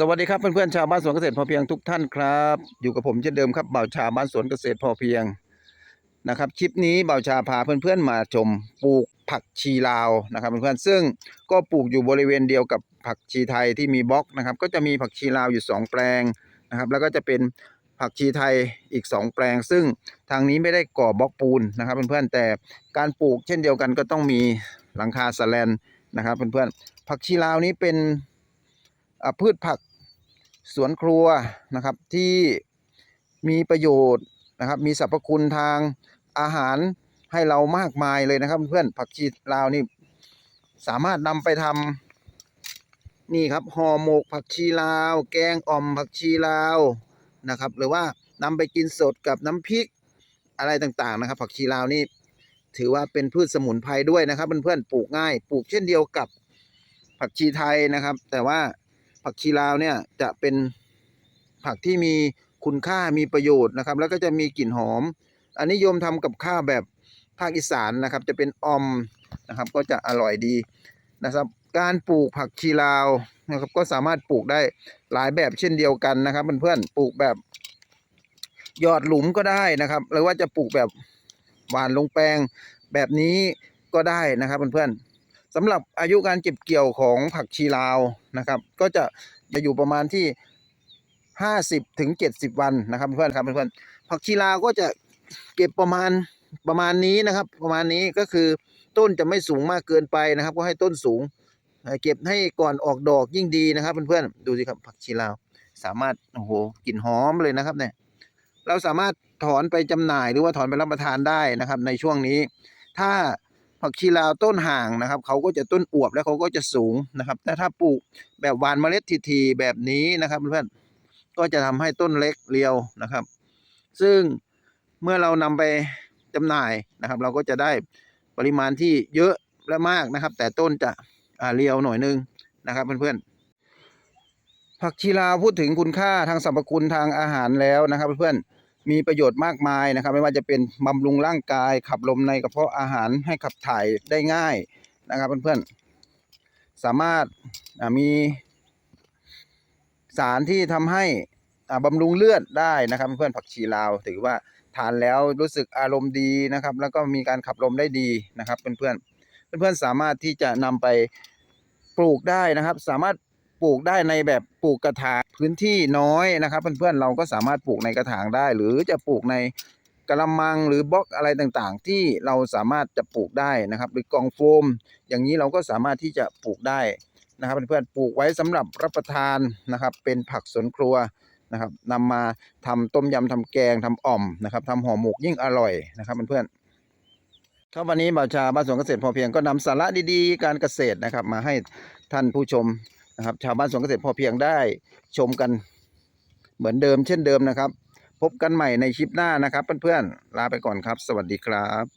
สวัสดีครับเพื่อนๆชาวบ้านสวนเกษตรพอเพียงทุกท่านครับ อยู่กับผมเช่นเดิมครับบ่าวชาบ้านสวนเกษตรพอเพียงนะครับคลิปนี้บ่าวชาพาเพื่อนๆมาชมปลูกผักชีลาวนะครับเพื่อนๆซึ่งก็ปลูกอยู่บริเวณเดียวกับผักชีไทยที่มีบล็อกนะครับ ก็จะมีผักชีลาวอยู่สองแปลงนะครับ แล้วก็จะเป็นผักชีไทยอีกสองแปลง ซึ่งทางนี้ไม่ได้ก่อบล็อกปูนนะครับเพื่อนๆแต่การปลูกเช่นเดียวกันก็ต้องมีหลังคาสแลนนะครับเพื่อนๆผักชีลาวนี้เป็นพืชผัก สวนครัวนะครับที่มีประโยชน์นะครับ มีสรรพคุณทางอาหารให้เรามากมายเลยนะครับ เพื่อนผักชีลาวนี่สามารถนำไปทำนี่ครับห่อหมกผักชีลาว แกงอ่อมผักชีลาวนะครับ หรือว่านำไปกินสดกับน้ำพริกอะไรต่างๆนะครับ ผักชีลาวนี่ถือว่าเป็นพืชสมุนไพรด้วยนะครับเพื่อนๆปลูกง่าย ปลูกเช่นเดียวกับผักชีไทยนะครับ แต่ว่า ผักชีลาวเนี่ยจะเป็นผักที่มีคุณค่ามีประโยชน์นะครับ แล้วก็จะมีกลิ่นหอม อันนิยมทำกับข้าวแบบภาคอีสานนะครับ จะเป็นออมนะครับ ก็จะอร่อยดีนะครับ การปลูกผักชีลาวนะครับ ก็สามารถปลูกได้หลายแบบเช่นเดียวกันนะครับเพื่อนๆปลูกแบบหยอดหลุมก็ได้นะครับ หรือว่าจะปลูกแบบหวานลงแปลงแบบนี้ก็ได้นะครับเพื่อนๆ สำหรับอายุการเก็บเกี่ยวของผักชีลาวนะครับ ก็จะจะอยู่ประมาณที่ห้าสิบถึงเจ็ดสิบวันนะครับเพื่อนครับเพื่อนผักชีลาวก็จะเก็บประมาณประมาณนี้นะครับ ประมาณนี้ก็คือต้นจะไม่สูงมากเกินไปนะครับ ก็ให้ต้นสูงเอ่อเก็บให้ก่อนออกดอกยิ่งดีนะครับเพื่อนๆดูสิครับผักชีลาว สามารถโอ้โหกลิ่นหอมเลยนะครับเนี่ยเราสามารถถอนไปจำหน่ายหรือว่าถอนไปรับประทานได้นะครับ ในช่วงนี้ ถ้า ผักชีลาวต้นห่างนะครับเขาก็จะต้นอวบแล้วเขาก็จะสูงนะครับแต่ถ้าปลูกแบบหวานเมล็ดทีๆแบบนี้นะครับเพื่อนก็จะทำให้ต้นเล็กเรียวนะครับ ซึ่งเมื่อเรานำไปจำหน่ายนะครับ เราก็จะได้ปริมาณที่เยอะและมากนะครับ แต่ต้นจะอ่าเรียวหน่อยนึงนะครับเพื่อนๆผักชีลาวพูดถึงคุณค่าทางสรรพคุณทางอาหารแล้วนะครับเพื่อนๆ มีประโยชน์มากมายนะครับ ไม่ว่าจะเป็นบำรุงร่างกาย ขับลมในกระเพาะอาหารให้ขับถ่ายได้ง่ายนะครับเพื่อนๆ สามารถมีสารที่ทำให้บำรุงเลือดได้นะครับเพื่อนผักชีลาว ถือว่าทานแล้วรู้สึกอารมณ์ดีนะครับ แล้วก็มีการขับลมได้ดีนะครับเพื่อนๆเพื่อนๆสามารถที่จะนำไปปลูกได้นะครับ สามารถ ปลูกได้ในแบบปลูกกระถางพื้นที่น้อยนะครับ เพื่อนๆเราก็สามารถปลูกในกระถางได้ หรือจะปลูกในกระมังหรือบล็อกอะไรต่างๆ ที่เราสามารถจะปลูกได้นะครับ หรือกองโฟม อย่างนี้เราก็สามารถที่จะปลูกได้นะครับ เพื่อนๆปลูกไว้สำหรับรับประทานนะครับ เป็นผักสวนครัวนะครับนำมาทำต้มยำทำแกงทำอ่อมนะครับทำห่อหมกยิ่งอร่อยนะครับเพื่อนๆครับวันนี้บ่าวชาบ้านสวนเกษตรพอเพียงก็นำสาระดีๆ การเกษตรนะครับ มาให้ท่านผู้ชม นะครับ ชาวบ้านสวนเกษตรพอเพียงได้ชมกันเหมือนเดิมเช่นเดิมนะครับ พบกันใหม่ในคลิปหน้านะครับ เพื่อนๆลาไปก่อนครับ สวัสดีครับ